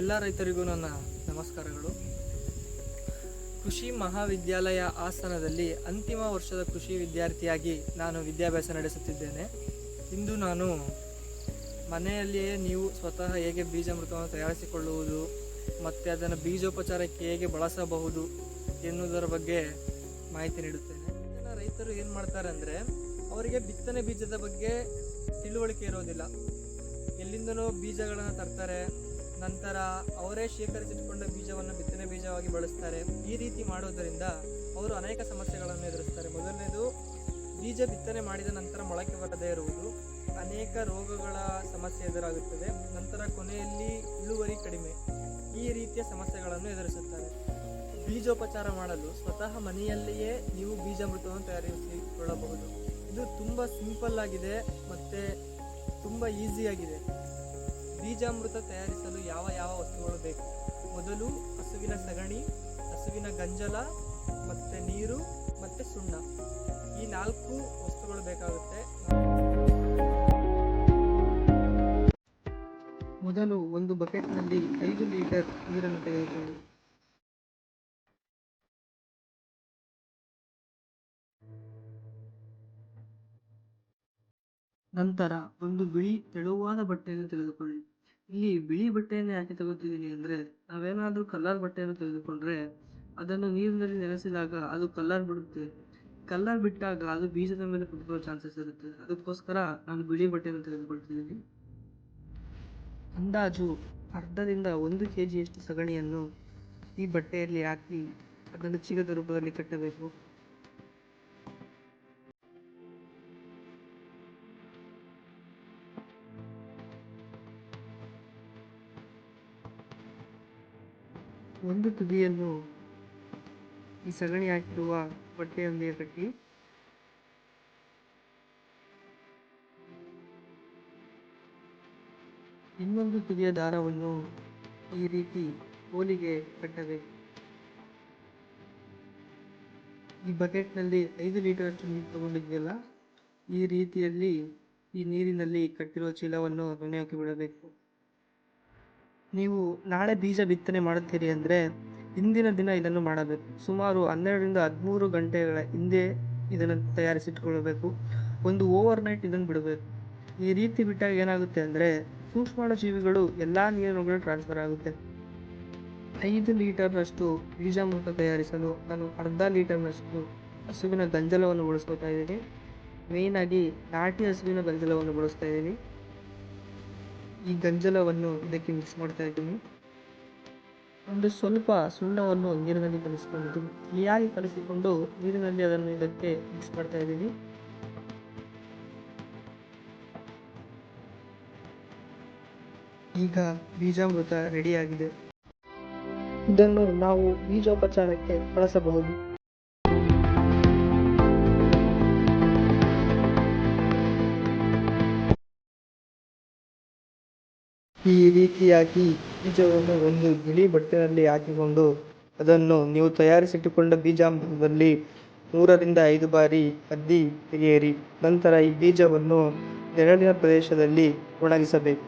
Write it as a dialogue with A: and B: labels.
A: ಎಲ್ಲ ರೈತರಿಗೂ ನನ್ನ ನಮಸ್ಕಾರಗಳು. ಕೃಷಿ ಮಹಾವಿದ್ಯಾಲಯ ಆಸನದಲ್ಲಿ ಅಂತಿಮ ವರ್ಷದ ಕೃಷಿ ವಿದ್ಯಾರ್ಥಿಯಾಗಿ ನಾನು ವಿದ್ಯಾಭ್ಯಾಸ ನಡೆಸುತ್ತಿದ್ದೇನೆ. ಇಂದು ನಾನು ಮನೆಯಲ್ಲಿಯೇ ನೀವು ಸ್ವತಃ ಹೇಗೆ ಬೀಜಾಮೃತವನ್ನು ತಯಾರಿಸಿಕೊಳ್ಳುವುದು, ಮತ್ತು ಅದನ್ನು ಬೀಜೋಪಚಾರಕ್ಕೆ ಹೇಗೆ ಬಳಸಬಹುದು ಎನ್ನುವುದರ ಬಗ್ಗೆ ಮಾಹಿತಿ ನೀಡುತ್ತೇನೆ. ರೈತರು ಏನು ಮಾಡ್ತಾರೆ ಅಂದರೆ, ಅವರಿಗೆ ಬಿತ್ತನೆ ಬೀಜದ ಬಗ್ಗೆ ತಿಳುವಳಿಕೆ ಇರೋದಿಲ್ಲ. ಎಲ್ಲಿಂದಲೋ ಬೀಜಗಳನ್ನು ತರ್ತಾರೆ ನಂತರ ಅವರೇ ಶೇಖರಿಸಿಟ್ಟುಕೊಂಡ ಬೀಜವನ್ನು ಬಿತ್ತನೆ ಬೀಜವಾಗಿ ಬಳಸ್ತಾರೆ. ಈ ರೀತಿ ಮಾಡೋದರಿಂದ ಅವರು ಅನೇಕ ಸಮಸ್ಯೆಗಳನ್ನು ಎದುರಿಸ್ತಾರೆ. ಮೊದಲನೇದು, ಬೀಜ ಬಿತ್ತನೆ ಮಾಡಿದ ನಂತರ ಮೊಳಕೆ ಬರದೇ ಇರುವುದು. ಅನೇಕ ರೋಗಗಳ ಸಮಸ್ಯೆ ಎದುರಾಗುತ್ತದೆ. ನಂತರ ಕೊನೆಯಲ್ಲಿ ಇಳುವರಿ ಕಡಿಮೆ. ಈ ರೀತಿಯ ಸಮಸ್ಯೆಗಳನ್ನು ಎದುರಿಸುತ್ತಾರೆ. ಬೀಜೋಪಚಾರ ಮಾಡಲು ಸ್ವತಃ ಮನೆಯಲ್ಲಿಯೇ ನೀವು ಬೀಜಾಮೃತವನ್ನು ತಯಾರಿಸಿಕೊಳ್ಳಬಹುದು. ಇದು ತುಂಬ ಸಿಂಪಲ್ ಆಗಿದೆ ಮತ್ತು ತುಂಬ ಈಸಿಯಾಗಿದೆ. ಬೀಜಾಮೃತ ತಯಾರಿಸಲು ಯಾವ ಯಾವ ವಸ್ತುಗಳು ಬೇಕು? ಮೊದಲು ಹಸುವಿನ ಸಗಣಿ, ಹಸುವಿನ ಗಂಜಲ, ಮತ್ತು ನೀರು, ಮತ್ತು ಸುಣ್ಣ. ಈ ನಾಲ್ಕು ವಸ್ತುಗಳು ಬೇಕಾಗುತ್ತೆ. ಮೊದಲು ಒಂದು ಬಕೆಟ್ನಲ್ಲಿ ಐದು ಲೀಟರ್ ನೀರನ್ನು ತೆಗೆದುಕೊಳ್ಳಿ. ನಂತರ ಒಂದು ಬಿಳಿ ತೆಳುವಾದ ಬಟ್ಟೆಯನ್ನು ತೆಗೆದುಕೊಳ್ಳಿ. ಇಲ್ಲಿ ಬಿಳಿ ಬಟ್ಟೆಯನ್ನು ಯಾಕೆ ತಗೋತಿದ್ದೀನಿ ಅಂದರೆ ನಾವೇನಾದರೂ ಕಲ್ಲರ್ ಬಟ್ಟೆಯನ್ನು ತೆಗೆದುಕೊಂಡ್ರೆ ಅದನ್ನು ನೀರಿನಲ್ಲಿ ನೆನೆಸಿದಾಗ ಅದು ಕಲ್ಲರ್ ಬಿಡುತ್ತೆ. ಕಲ್ಲರ್ ಬಿಟ್ಟಾಗ ಅದು ಬೀಜದ ಮೇಲೆ ಕುತ್ಕೊಳ್ಳೋ ಚಾನ್ಸಸ್ ಇರುತ್ತೆ. ಅದಕ್ಕೋಸ್ಕರ ನಾನು ಬಿಳಿ ಬಟ್ಟೆಯನ್ನು ತೆಗೆದುಕೊಳ್ತಿದ್ದೀನಿ ಅಂದಾಜು ಅರ್ಧದಿಂದ ಒಂದು ಕೆ ಜಿಯಷ್ಟು ಸಗಣಿಯನ್ನು ಈ ಬಟ್ಟೆಯಲ್ಲಿ ಹಾಕಿ ಅದನ್ನು ಚೀಲದ ರೂಪದಲ್ಲಿ ಕಟ್ಟಬೇಕು. ಒಂದು ತುದಿಯನ್ನು ಈ ಸಗಣಿ ಹಾಕಿರುವ ಬಟ್ಟೆಯೊಂದಿಗೆ ಕಟ್ಟಿ ಇನ್ನೊಂದು ತುದಿಯ ದಾರವನ್ನು ಈ ರೀತಿ ಕೋಲಿಗೆ ಕಟ್ಟಬೇಕು ಈ ಬಕೆಟ್ನಲ್ಲಿ ಐದು ಲೀಟರಷ್ಟು ನೀರು ತಗೊಂಡಿದ್ದೆಲ್ಲ ಈ ರೀತಿಯಲ್ಲಿ ಈ ನೀರಿನಲ್ಲಿ ಕಟ್ಟಿರುವ ಚೀಲವನ್ನು ನೆನೆಯೋಕೆ ಬಿಡಬೇಕು. ನೀವು ನಾಳೆ ಬೀಜ ಬಿತ್ತನೆ ಮಾಡುತ್ತೀರಿ ಅಂದರೆ ಇಂದಿನ ದಿನ ಇದನ್ನು ಮಾಡಬೇಕು. ಸುಮಾರು ಹನ್ನೆರಡರಿಂದ ಹದಿಮೂರು ಗಂಟೆಗಳ ಹಿಂದೆ ಇದನ್ನು ತಯಾರಿಸಿಟ್ಕೊಳ್ಬೇಕು. ಒಂದು ಓವರ್ ನೈಟ್ ಇದನ್ನು ಬಿಡಬೇಕು. ಈ ರೀತಿ ಬಿಟ್ಟಾಗ ಏನಾಗುತ್ತೆ ಅಂದರೆ ಸೂಕ್ಷ್ಮಾಣ ಜೀವಿಗಳು ಎಲ್ಲ ನೀರುಗಳು ಟ್ರಾನ್ಸ್ಫರ್ ಆಗುತ್ತೆ. ಐದು ಲೀಟರ್ನಷ್ಟು ಬೀಜಾಮೃತ ತಯಾರಿಸಲು ನಾನು ಅರ್ಧ ಲೀಟರ್ನಷ್ಟು ಹಸುವಿನ ಗಂಜಲವನ್ನು ಬಳಸ್ಕೊತಾ ಇದ್ದೀನಿ. ಮೇಯ್ನಾಗಿ ನಾಟಿ ಹಸುವಿನ ಗಂಜಲವನ್ನು ಬಳಸ್ತಾ ಇದ್ದೀನಿ. ಈ ಗಂಜಲವನ್ನು ಇದಕ್ಕೆ ಮಿಕ್ಸ್ ಮಾಡ್ತಾ ಇದ್ದೀನಿ. ಒಂದು ಸ್ವಲ್ಪ ಸುಣ್ಣವನ್ನು ನೀರಿನಲ್ಲಿ ಕಲಿಸ್ಕೊಂಡಿದ್ದೀನಿ ತಿಳಿಯಾಗಿ ಕಲಿಸಿಕೊಂಡು ನೀರಿನಲ್ಲಿ ಅದನ್ನು ಇದಕ್ಕೆ ಮಿಕ್ಸ್ ಮಾಡ್ತಾ ಇದ್ದೀನಿ. ಈಗ ಬೀಜಾಮೃತ ರೆಡಿಯಾಗಿದೆ. ಇದನ್ನು ನಾವು ಬೀಜೋಪಚಾರಕ್ಕೆ ಬಳಸಬಹುದು. ಈ ರೀತಿಯಾಗಿ ಬೀಜವನ್ನು ಒಂದು ಬಿಳಿ ಬಟ್ಟೆಯಲ್ಲಿ ಹಾಕಿಕೊಂಡು ಅದನ್ನು ನೀವು ತಯಾರಿಸಿಟ್ಟುಕೊಂಡ ಬೀಜಾಮೃತದಲ್ಲಿ ಮೂರರಿಂದ ಐದು ಬಾರಿ ಅದ್ದಿ ತೆಗೆಯಿರಿ. ನಂತರ ಈ ಬೀಜವನ್ನು ನೆರಳಿನ ಪ್ರದೇಶದಲ್ಲಿ ಒಣಗಿಸಬೇಕು.